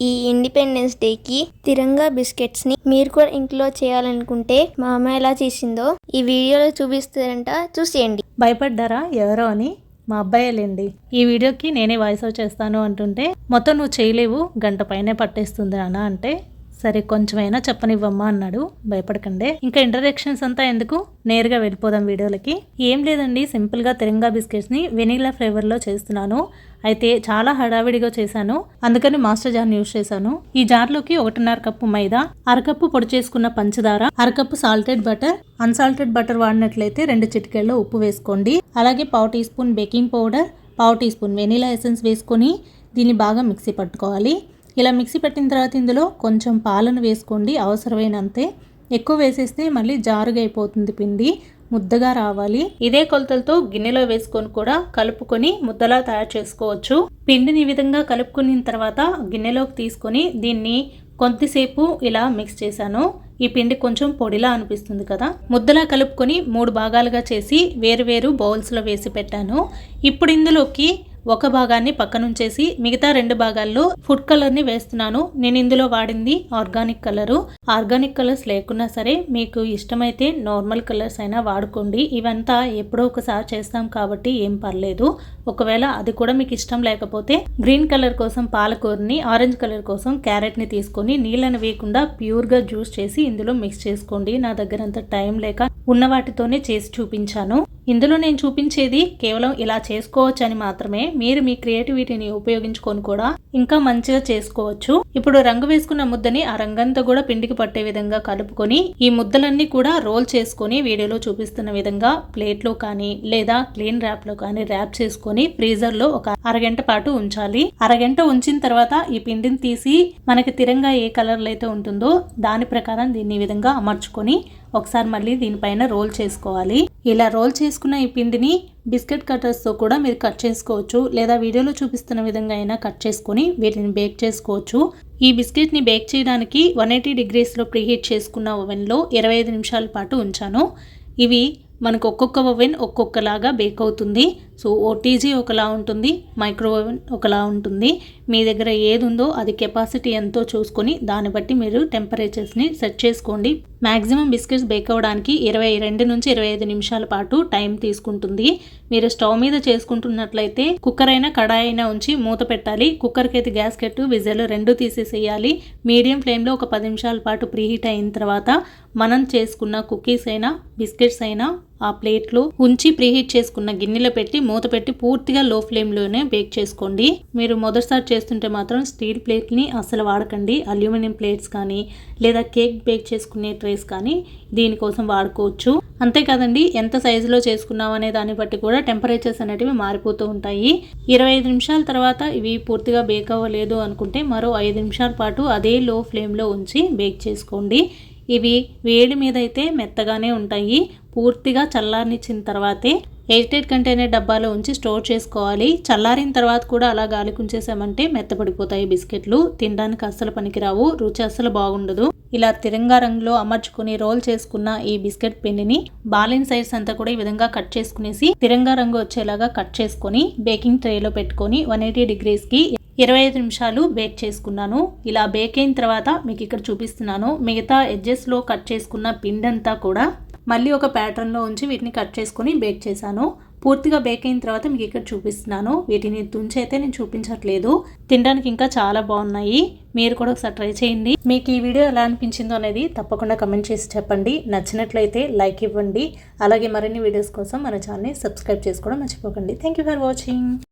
ఈ ఇండిపెండెన్స్ డేకి తిరంగా బిస్కెట్స్ని మీరు కూడా ఇంట్లో చేయాలనుకుంటే మా అమ్మ ఎలా చేసిందో ఈ వీడియోలో చూపిస్తారంట చూసేయండి. భయపడ్డారా? ఎవరో అని మా అబ్బాయేలేండి ఈ వీడియోకి నేనే వాయిస్ అవుట్ చేస్తాను అంటుంటే మొత్తం నువ్వు చేయలేవు గంట పైనే పట్టేస్తుంది అన్న అంటే సరే కొంచెమైనా చెప్పనివ్వమ్మా అన్నాడు. భయపడకండి. ఇంకా ఇంట్రడక్షన్స్ అంతా ఎందుకు? నేరుగా వెళ్ళిపోదాం వీడియోలకి. ఏం లేదండి సింపుల్గా తిరంగా బిస్కెట్స్ని వెనీలా ఫ్లేవర్లో చేస్తున్నాను. అయితే చాలా హడావిడిగా చేశాను. అందుకని మాస్టర్ జార్ని యూస్ చేశాను. ఈ జార్లోకి ఒకటిన్నర కప్పు మైదా అరకప్పు పొడి చేసుకున్న పంచదార అరకప్పు సాల్టెడ్ బటర్ అన్సాల్టెడ్ బటర్ వాడినట్లయితే రెండు చిటికెళ్ళలో ఉప్పు వేసుకోండి. అలాగే పావు టీ స్పూన్ బేకింగ్ పౌడర్ పావు టీ స్పూన్ వెనీలా ఎసెన్స్ వేసుకొని దీన్ని బాగా మిక్సీ పట్టుకోవాలి. ఇలా మిక్సీ పెట్టిన తర్వాత ఇందులో కొంచెం పాలను వేసుకోండి అవసరమైనంతే. ఎక్కువ వేసేస్తే మళ్ళీ జారుగా అయిపోతుంది పిండి ముద్దగా రావాలి. ఇదే కొలతలతో గిన్నెలో వేసుకొని కూడా కలుపుకొని ముద్దలా తయారు చేసుకోవచ్చు. పిండిని ఈ విధంగా కలుపుకున్న తర్వాత గిన్నెలోకి తీసుకొని దీన్ని కొద్దిసేపు ఇలా మిక్స్ చేశాను. ఈ పిండి కొంచెం పొడిలా అనిపిస్తుంది కదా. ముద్దలా కలుపుకొని మూడు భాగాలుగా చేసి వేరు వేరు బౌల్స్లో వేసి పెట్టాను. ఇప్పుడు ఇందులోకి ఒక భాగాన్ని పక్కనుంచేసి మిగతా రెండు భాగాల్లో ఫుడ్ కలర్ని వేస్తున్నాను. నేను ఇందులో వాడింది ఆర్గానిక్ కలరు. ఆర్గానిక్ కలర్స్ లేకున్నా సరే మీకు ఇష్టమైతే నార్మల్ కలర్స్ అయినా వాడుకోండి. ఇవంతా ఎప్పుడో ఒకసారి చేస్తాం కాబట్టి ఏం పర్లేదు. ఒకవేళ అది కూడా మీకు ఇష్టం లేకపోతే గ్రీన్ కలర్ కోసం పాలకూరని ఆరెంజ్ కలర్ కోసం క్యారెట్ని తీసుకొని నీళ్ళని వేయకుండా ప్యూర్గా జ్యూస్ చేసి ఇందులో మిక్స్ చేసుకోండి. నా దగ్గర అంత టైం లేక ఉన్న వాటితోనే చేసి చూపించాను. ఇందులో నేను చూపించేది కేవలం ఇలా చేసుకోవచ్చు అని మాత్రమే. మీరు మీ క్రియేటివిటీని ఉపయోగించుకొని కూడా ఇంకా మంచిగా చేసుకోవచ్చు. ఇప్పుడు రంగు వేసుకున్న ముద్దని ఆ రంగంతా కూడా పిండికి పట్టే విధంగా కలుపుకొని ఈ ముద్దలన్నీ కూడా రోల్ చేసుకొని వీడియోలో చూపిస్తున్న విధంగా ప్లేట్లో కానీ లేదా క్లీన్ ర్యాప్లో కానీ ర్యాప్ చేసుకొని ఫ్రీజర్లో ఒక అరగంట పాటు ఉంచాలి. అరగంట ఉంచిన తర్వాత ఈ పిండిని తీసి మనకి తిరంగా ఏ కలర్లో అయితే ఉంటుందో దాని ప్రకారం దీన్ని విధంగా అమర్చుకొని ఒకసారి మళ్ళీ దీనిపైన రోల్ చేసుకోవాలి. ఇలా రోల్ చేసుకున్న ఈ పిండిని బిస్కెట్ కట్టర్స్తో కూడా మీరు కట్ చేసుకోవచ్చు. లేదా వీడియోలో చూపిస్తున్న విధంగా అయినా కట్ చేసుకొని వీటిని బేక్ చేసుకోవచ్చు. ఈ బిస్కెట్ని బేక్ చేయడానికి వన్ ఎయిటీ డిగ్రీస్లో ప్రీహీట్ చేసుకున్న ఓవెన్లో ఇరవై ఐదు నిమిషాల పాటు ఉంచాను. ఇవి మనకు ఒక్కొక్క ఓవెన్ ఒక్కొక్కలాగా బేక్ అవుతుంది. సో ఓటీజీ ఒకలా ఉంటుంది మైక్రోవేవ్ ఒకలా ఉంటుంది. మీ దగ్గర ఏది ఉందో అది కెపాసిటీ ఎంతో చూసుకొని దాన్ని బట్టి మీరు టెంపరేచర్స్ని సెట్ చేసుకోండి. మ్యాక్సిమం బిస్కెట్స్ బేక్ అవ్వడానికి ఇరవై రెండు నుంచి ఇరవై ఐదు నిమిషాల పాటు టైం తీసుకుంటుంది. మీరు స్టవ్ మీద చేసుకుంటున్నట్లయితే కుక్కర్ అయినా కడాయి అయినా ఉంచి మూత పెట్టాలి. కుక్కర్కి అయితే గ్యాస్కెట్ విజలు రెండు తీసేసేయాలి. మీడియం ఫ్లేమ్లో ఒక పది నిమిషాల పాటు ప్రీహీట్ అయిన తర్వాత మనం చేసుకున్న కుకీస్ అయినా బిస్కెట్స్ అయినా ఆ ప్లేట్లో ఉంచి ప్రీహీట్ చేసుకున్న గిన్నెలో పెట్టి మూత పెట్టి పూర్తిగా లో ఫ్లేమ్లోనే బేక్ చేసుకోండి. మీరు మొదటిసారి చేస్తుంటే మాత్రం స్టీల్ ప్లేట్ని అసలు వాడకండి. అల్యూమినియం ప్లేట్స్ కానీ లేదా కేక్ బేక్ చేసుకునే ట్రేస్ కానీ దీనికోసం వాడుకోవచ్చు. అంతేకాదండి ఎంత సైజులో చేసుకున్నాం అనే దాన్ని బట్టి కూడా టెంపరేచర్స్ అనేటివి మారిపోతూ ఉంటాయి. ఇరవై ఐదు నిమిషాల తర్వాత ఇవి పూర్తిగా బేక్ అవ్వలేదు అనుకుంటే మరో ఐదు నిమిషాల పాటు అదే లో ఫ్లేమ్లో ఉంచి బేక్ చేసుకోండి. ఇవి వేడి మీద అయితే మెత్తగానే ఉంటాయి. పూర్తిగా చల్లారనిచ్చిన తర్వాతే ఎయిర్టైట్ కంటైనర్ డబ్బాలో ఉంచి స్టోర్ చేసుకోవాలి. చల్లారిన తర్వాత కూడా అలా గాలికుంచేసామంటే మెత్తపడిపోతాయి బిస్కెట్లు. తినడానికి అస్సలు పనికిరావు రుచి అస్సలు బాగుండదు. ఇలా తిరంగా రంగులో అమర్చుకుని రోల్ చేసుకున్న ఈ బిస్కెట్ పిండిని బాలిన్ సైజ్ అంతా కూడా ఈ విధంగా కట్ చేసుకునేసి తిరంగా రంగు వచ్చేలాగా కట్ చేసుకొని బేకింగ్ ట్రేలో పెట్టుకొని వన్ ఎయిటీ డిగ్రీస్కి ఇరవై ఐదు నిమిషాలు బేక్ చేసుకున్నాను. ఇలా బేక్ అయిన తర్వాత మీకు ఇక్కడ చూపిస్తున్నాను. మిగతా ఎడ్జెస్లో కట్ చేసుకున్న పిండంతా కూడా మళ్ళీ ఒక ప్యాటర్న్లో ఉంచి వీటిని కట్ చేసుకుని బేక్ చేశాను. పూర్తిగా బేక్ అయిన తర్వాత మీకు ఇక్కడ చూపిస్తున్నాను. వీటిని తుంచైతే నేను చూపించట్లేదు. తినడానికి ఇంకా చాలా బాగున్నాయి. మీరు కూడా ఒకసారి ట్రై చేయండి. మీకు ఈ వీడియో ఎలా అనిపించిందో అనేది తప్పకుండా కమెంట్ చేసి చెప్పండి. నచ్చినట్లయితే లైక్ ఇవ్వండి. అలాగే మరిన్ని వీడియోస్ కోసం మన ఛానల్ని సబ్స్క్రైబ్ చేసుకోవడం మర్చిపోకండి. Thank you for watching